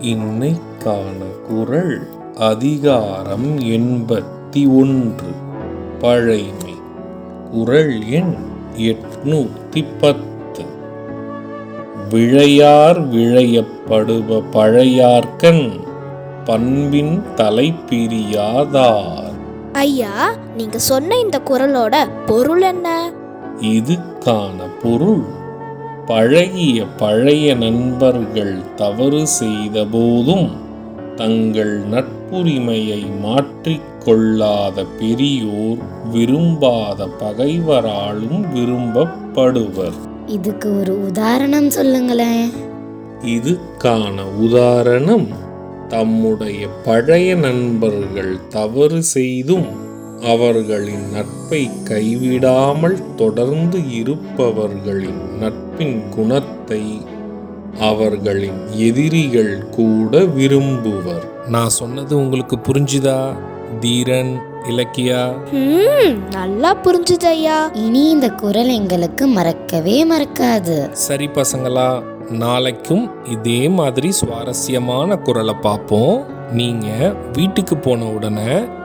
இன்னைக்கான குறள் அதிகாரம் எண்பத்தி ஒன்று. பழைமை. குறள் எண் எட்நூத்தி பத்து. விழையார் விழையப்படுப பழையார்க்கண் பண்பின் தலைப்பிரியாதார். ஐயா நீங்க சொன்ன இந்த குரலோட பொருள் என்ன? இதுக்கான பொருள் பழகிய பழைய நண்பர்கள் தவறு செய்த போதும் தங்கள் நட்புரிமையை மாற்றிக்கொள்ளாத பெரியோர் விரும்பாத பகைவராலும் விரும்பப்படுவர். இதுக்கு ஒரு உதாரணம் சொல்லுங்களேன். இதுக்கான உதாரணம் தம்முடைய பழைய நண்பர்கள் தவறு செய்தும் அவர்களின் நட்பை கைவிடாமல் தொடர்ந்து இருப்பவர்களின் நட்பின் குணத்தை அவர்களின் எதிரிகள் கூட விரும்புவர். நான் சொன்னது உங்களுக்கு புரிஞ்சுதா தீரன் இலக்கியா? ம் நல்லா புரிஞ்சுது ஐயா இனி இந்த குரல் எங்களுக்கு மறக்கவே மறக்காது. சரி பசங்களா நாளைக்கும் இதே மாதிரி சுவாரஸ்யமான குரலை பார்ப்போம். நீங்க வீட்டுக்கு போன உடனே